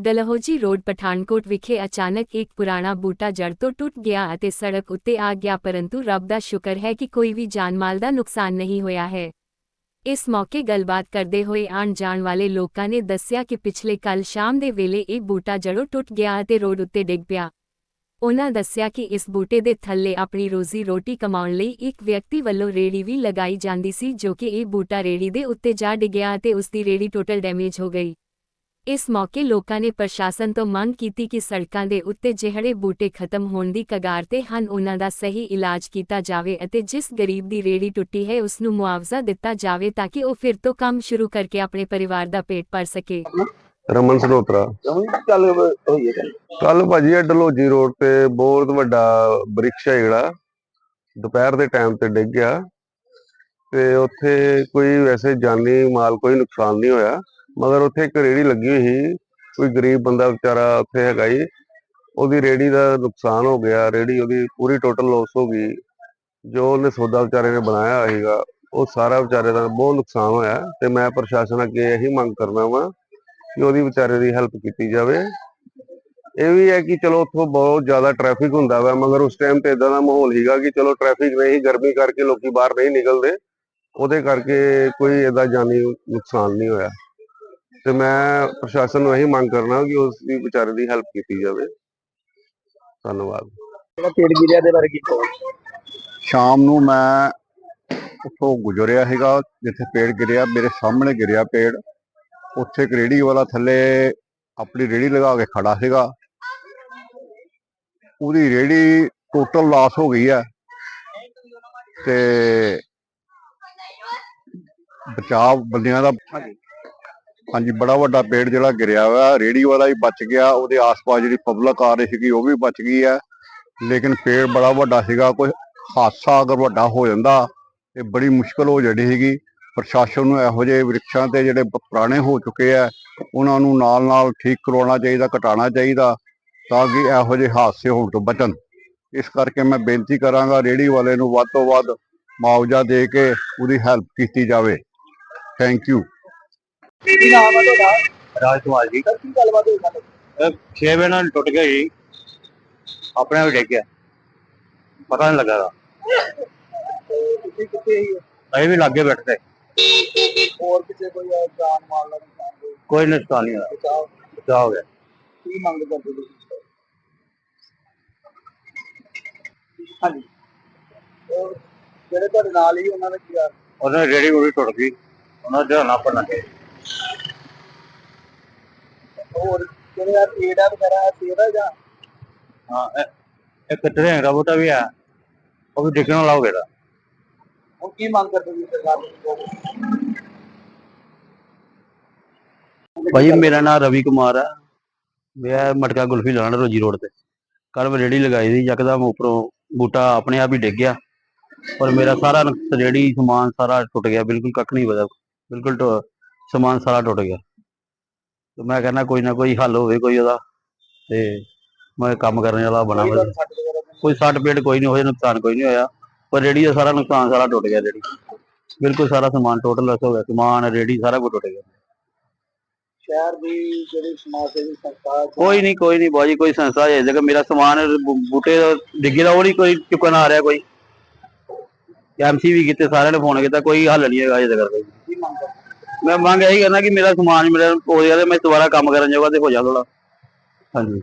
Dalhousie road Pathankot ਵਿਖੇ ਅਚਾਨਕ ਇੱਕ ਪੁਰਾਣਾ ਬੂਟਾ ਜੜ ਤੋਂ ਟੁੱਟ ਗਿਆ ਅਤੇ ਸੜਕ ਉੱਤੇ ਆ ਗਿਆ, ਪਰੰਤੂ ਰੱਬ ਦਾ ਸ਼ੁਕਰ ਹੈ ਕਿ ਕੋਈ ਵੀ ਜਾਨਮਾਲ ਦਾ ਨੁਕਸਾਨ ਨਹੀਂ ਹੋਇਆ ਹੈ। ਇਸ ਮੌਕੇ ਗੱਲਬਾਤ ਕਰਦੇ ਹੋਏ ਆਣ ਜਾਣ ਵਾਲੇ ਲੋਕਾਂ ਨੇ ਦੱਸਿਆ ਕਿ ਪਿਛਲੇ ਕੱਲ ਸ਼ਾਮ ਦੇ ਵੇਲੇ ਇਹ ਬੂਟਾ ਜੜੋਂ ਟੁੱਟ ਗਿਆ ਅਤੇ ਰੋਡ ਉੱਤੇ ਡਿੱਗ ਪਿਆ। ਉਹਨਾਂ ਦੱਸਿਆ ਕਿ ਇਸ ਬੂਟੇ ਦੇ ਥੱਲੇ ਆਪਣੀ ਰੋਜ਼ੀ ਰੋਟੀ ਕਮਾਉਣ ਲਈ ਇੱਕ ਵਿਅਕਤੀ ਵੱਲੋਂ ਰੇੜੀ ਵੀ ਲਗਾਈ ਜਾਂਦੀ ਸੀ, ਜੋ ਕਿ ਇਹ ਬੂਟਾ ਰੇੜੀ ਦੇ ਉੱਤੇ ਜਾ ਡਿੱਗਿਆ ਅਤੇ ਉਸ ਦੀ ਰੇੜੀ ਟੋਟਲ ਡੈਮੇਜ ਹੋ ਗਈ। ਇਸ ਮੌਕੇ ਲੋਕਾਂ ਨੇ ਪ੍ਰਸ਼ਾਸਨ ਤੋਂ ਮੰਗ ਕੀਤੀ ਕਿ ਸੜਕਾਂ ਦੇ ਉੱਤੇ ਜਿਹੜੇ ਬੂਟੇ ਖਤਮ ਹੋਣ ਦੀ ਕਗਾਰ ਤੇ ਹਨ ਉਹਨਾਂ ਦਾ ਸਹੀ ਇਲਾਜ ਕੀਤਾ ਜਾਵੇ ਅਤੇ ਜਿਸ ਗਰੀਬ ਦੀ ਰੇੜੀ ਟੁੱਟੀ ਹੈ ਉਸ ਨੂੰ ਮੁਆਵਜ਼ਾ ਦਿੱਤਾ ਜਾਵੇ ਤਾਂ ਕਿ ਉਹ ਫਿਰ ਤੋਂ ਕੰਮ ਸ਼ੁਰੂ ਕਰਕੇ ਆਪਣੇ ਪਰਿਵਾਰ ਦਾ ਪੇਟ ਭਰ ਸਕੇ। ਰਮਨ ਸਨੋਤਰਾ ਚੱਲ ਹੋਈ ਹੈ ਕੱਲ ਭਾਜੀ ਇਹ ਡਲੋਜੀ ਰੋਡ ਤੇ ਬਹੁਤ ਵੱਡਾ ਬ੍ਰਿਕਸ਼ ਹੈ ਜਿਹੜਾ। ਦੁਪਹਿਰ ਦੇ ਟਾਈਮ ਤੇ ਡਿੱਗ ਗਿਆ ਤੇ ਉੱਥੇ ਕੋਈ ਵੈਸੇ ਜਾਨੀ ਮਾਲ ਕੋਈ ਨੁਕਸਾਨ ਨਹੀਂ ਹੋਇਆ। ਮਗਰ ਉੱਥੇ ਇੱਕ ਰੇੜੀ ਲੱਗੀ ਹੋਈ ਸੀ, ਕੋਈ ਗਰੀਬ ਬੰਦਾ ਵਿਚਾਰਾ ਉੱਥੇ ਹੈਗਾ ਹੀ ਉਹਦੀ ਰੇੜੀ ਦਾ ਨੁਕਸਾਨ ਹੋ ਗਿਆ, ਰੇੜੀ ਉਹਦੀ ਪੂਰੀ ਟੋਟਲ ਲਾਸ ਹੋ ਗਈ। ਜੋ ਉਹਨੇ ਸੌਦਾ ਵਿਚਾਰੇ ਨੇ ਬਣਾਇਆ ਹੋਇਆ ਸੀਗਾ, ਉਹ ਸਾਰਾ ਵਿਚਾਰੇ ਦਾ ਬਹੁਤ ਨੁਕਸਾਨ ਹੋਇਆ ਤੇ ਮੈਂ ਪ੍ਰਸ਼ਾਸਨ ਅੱਗੇ ਇਹੀ ਮੰਗ ਕਰਨਾ ਵਾਂ ਕਿ ਉਹਦੀ ਵਿਚਾਰੇ ਦੀ ਹੈਲਪ ਕੀਤੀ ਜਾਵੇ। ਇਹ ਵੀ ਹੈ ਕਿ ਚਲੋ ਉੱਥੋਂ ਬਹੁਤ ਜ਼ਿਆਦਾ ਟ੍ਰੈਫਿਕ ਹੁੰਦਾ ਵਾ, ਮਗਰ ਉਸ ਟਾਈਮ ਤੇ ਇਦਾਂ ਦਾ ਮਾਹੌਲ ਸੀਗਾ ਕਿ ਚਲੋ ਟ੍ਰੈਫਿਕ ਨਹੀਂ, ਗਰਮੀ ਕਰਕੇ ਲੋਕੀ ਬਾਹਰ ਨਹੀਂ ਨਿਕਲਦੇ। ਉਹਦੇ ਕਰਕੇ ਕੋਈ ਏਦਾਂ ਜਾਨੀ ਨੁਕਸਾਨ ਨਹੀਂ ਹੋਇਆ। ਤੇ ਮੈਂ ਪ੍ਰਸ਼ਾਸਨ ਨੂੰ ਇਹੀ ਮੰਗ ਕਰਨਾ ਕਿ ਉਸ ਦੀ ਵਿਚਾਰੇ ਦੀ ਹੈਲਪ ਕੀਤੀ ਜਾਵੇ। ਧੰਨਵਾਦ। ਜਿਹੜਾ ਪੇੜ ਗਿਰਿਆ ਦੇ ਬਾਰੇ ਕੀ ਕਹੋ ਸ਼ਾਮ ਨੂੰ ਮੈਂ ਉੱਥੋਂ ਗੁਜ਼ਰਿਆ ਹੈਗਾ ਜਿੱਥੇ ਪੇੜ ਗਿਰਿਆ ਮੇਰੇ ਸਾਹਮਣੇ ਗਿਰਿਆ ਪੇੜ ਉੱਥੇ ਇੱਕ ਰੇੜੀ ਵਾਲਾ ਥੱਲੇ ਆਪਣੀ ਰੇੜੀ ਲਗਾ ਕੇ ਖੜਾ ਸੀਗਾ। ਉਹਦੀ ਰੇੜੀ ਟੋਟਲ ਲਾਸ ਹੋ ਗਈ ਹੈ। ਤੇ ਬਚਾਵ ਬੰਦਿਆਂ ਦਾ ਹਾਂਜੀ, ਬੜਾ ਵੱਡਾ ਪੇੜ ਜਿਹੜਾ ਗਿਰਿਆ ਹੋਇਆ ਰੇੜੀ ਵਾਲਾ ਹੀ ਬਚ ਗਿਆ, ਉਹਦੇ ਆਸ-ਪਾਸ ਜਿਹੜੀ ਪਬਲਿਕ ਆ ਰਹੀ ਸੀਗੀ, ਉਹ ਵੀ ਬਚ ਗਈ ਹੈ। ਲੇਕਿਨ ਪੇੜ ਬੜਾ ਵੱਡਾ ਸੀਗਾ, ਕੋਈ ਹਾਦਸਾ ਅਗਰ ਵੱਡਾ ਹੋ ਜਾਂਦਾ ਤੇ ਬੜੀ ਮੁਸ਼ਕਲ ਹੋ ਜਾਣੀ ਸੀਗੀ। ਪ੍ਰਸ਼ਾਸਨ ਨੂੰ ਇਹੋ ਜਿਹੇ ਵ੍ਰਿਕਸ਼ਾਂ ਤੇ ਜਿਹੜੇ ਪੁਰਾਣੇ ਹੋ ਚੁੱਕੇ ਆ, ਉਹਨਾਂ ਨੂੰ ਨਾਲ ਨਾਲ ਠੀਕ ਕਰਵਾਉਣਾ ਚਾਹੀਦਾ, ਘਟਾਉਣਾ ਚਾਹੀਦਾ, ਤਾਂ ਕਿ ਇਹੋ ਜਿਹੇ ਹਾਦਸੇ ਹੋਣ ਤੋਂ ਬਚਣ। ਇਸ ਕਰਕੇ ਮੈਂ ਬੇਨਤੀ ਕਰਾਂਗਾ ਰੇੜੀ ਵਾਲੇ ਨੂੰ ਵੱਧ ਤੋਂ ਵੱਧ ਮੁਆਵਜ਼ਾ ਦੇ ਕੇ ਉਹਦੀ ਹੈਲਪ ਕੀਤੀ ਜਾਵੇ। ਥੈਂਕ ਯੂ ਕੀ ਨਾਮ ਤੁਹਾਡਾ? ਰਾਜ ਕੁਮਾਰ ਜੀ। ਸਰ ਕੀ ਗੱਲਬਾਤ ਹੋਈ ਸਾਨੂੰ 6 ਵਜੇ ਨਾਲ ਟੁੱਟ ਗਿਆ ਜੀ। ਆਪਣੇ ਆਪ ਹੀ ਡਿੱਗ ਗਿਆ। ਪਤਾ ਨਹੀਂ ਲੱਗਾ ਗਾ। ਤੇ। ਤੁਸੀਂ ਕਿੱਥੇ ਹੀ ਹੋ? ਅਸੀਂ ਵੀ ਲਾਗੇ ਬੈਠਦੇ। ਹੋਰ ਕਿਸੇ ਕੋਈ ਅਹ, ਜਾਨ ਮਾਲ ਦਾ ਨੁਕਸਾਨ ਕੋਈ ਕੋਈ ਨੁਕਸਾਨ ਨਹੀਂ ਹੋਇਆ। ਬਚਾਓ ਬਚਾਅ ਹੋ ਗਿਆ। ਕੀ ਮੰਗ ਕਰਦੇ ਤੁਸੀਂ? ਹਾਂਜੀ। ਹੋਰ ਜਿਹੜੇ ਤੁਹਾਡੇ ਨਾਲ ਹੀ ਉਹਨਾਂ ਦਾ ਕੀ ਹਾਲ? ਉਹਨਾਂ ਦੀ ਰੇੜੀ ਉੜੀ ਟੁੱਟ ਗਈ। ਉਹਨਾਂ ਦਾ ਧਿਆਨ ਆਪਣਾ ਚਾਹੀਦਾ ਹੋਰ ਜਿਹੜੇ ਆ ਪੇੜਾ ਵਗੈਰਾ ਹੈ ਸੇਵਾ ਜਾਂ? ਹਾਂ ਇਹ- ਇੱਕ ਟ੍ਰੇਨ ਦਾ ਬੂਟਾ ਵੀ ਆ ਉਹ ਵੀ ਡਿੱਗਣ ਵਾਲਾ ਹੋ ਗਿਆ ਹੁਣ ਕੀ ਮੰਗ ਕਰਦੇ ਤੁਸੀਂ ਸਰਕਾਰ ਤੋਂ? ਭਾਈ ਮੇਰਾ ਨਾਮ ਰਵੀ ਕੁਮਾਰ ਆ। ਮੈਂ ਮਟਕਾ ਗੁਲਫੀ ਲਾਣਾ ਰੋਜੀ ਰੋਡ ਤੇ। ਕੱਲ ਮੈਂ ਰੇੜੀ ਲਗਾਈ ਸੀ ਯਕਦਮ ਉੱਪਰੋਂ ਬੂਟਾ ਆਪਣੇ ਆਪ ਹੀ ਡਿੱਗ ਗਿਆ। ਔਰ ਮੇਰਾ ਸਾਰਾ ਰੇੜੀ ਸਮਾਨ ਸਾਰਾ ਟੁੱਟ ਗਿਆ ਬਿਲਕੁਲ ਕੱਖ ਨਹੀਂ ਬਚਾ ਬਿਲਕੁਲ ਟੁ- ਸਮਾਨ ਸਾਰਾ ਟੁੱਟ ਗਿਆ। ਤੇ ਮੈਂ ਕਹਿੰਦਾ ਕੋਈ ਨਾ ਕੋਈ ਹੱਲ ਹੋਵੇ ਕੋਈ ਉਹਦਾ ਤੇ ਮੈਂ ਕੰਮ ਕਰਨ ਵਾਲਾ ਬਣਾ ਕੋਈ ਤਾਂ ਕੋਈ ਸੱਟ ਪੇਟ ਕੋਈ ਨਹੀਂ ਹੋਇਆ ਨੁਕਸਾਨ ਕੋਈ ਨਹੀਂ ਹੋਇਆ। ਪਰ ਰੇੜੀ ਦਾ ਸਾਰਾ ਨੁਕਸਾਨ ਸਾਰਾ ਟੁੱਟ ਗਿਆ ਰੇੜੀ ਬਿਲਕੁਲ ਸਾਰਾ ਸਮਾਨ ਟੋਟਲ ਲੈਸ ਹੋ ਗਿਆ। ਸਮਾਨ ਰੇੜੀ ਸਾਰਾ ਕੁਝ ਟੁੱਟ ਗਿਆ। ਸ਼ਹਿਰ ਦੀ ਜਿਹੜੀ ਸਮਾਜ ਸੇਵੀ ਸੰਸਥਾ ਕੋਈ ਨਹੀਂ ਕੋਈ ਨਹੀਂ ਬਾਜੀ ਕੋਈ ਸੰਸਥਾ ਹੈ। ਜਗਾ ਮੇਰਾ ਸਮਾਨ ਬੂ- ਬੂਟੇ ਦਾ ਡਿੱਗੇ ਦਾ ਉਹ ਨਹੀਂ ਕੋਈ ਚੁੱਕਣ ਆ ਰਿਹਾ ਕੋਈ। ਐਮਸੀ ਵੀ ਕੀਤੇ ਸਾਰਿਆਂ ਨੇ ਫੋਨ ਕੀਤਾ ਕੋਈ ਹੱਲ ਨਹੀਂ ਹੈਗਾ ਅਜੇ ਤੱਕ। ਕੀ ਮੰਗ ਕਰਦੇ ਮੈਂ ਮੰਗ ਇਹੀ ਕਰਨਾ ਕਿ ਮੇਰਾ ਸਮਾਨ ਮੇਰਾ ਹੋ ਜਾਵੇ ਮੈਂ ਦੁਬਾਰਾ ਕੰਮ ਕਰਨ ਜੋਗਾ ਤੇ ਹੋ ਜਾ ਥੋੜਾ ਹਾਂਜੀ।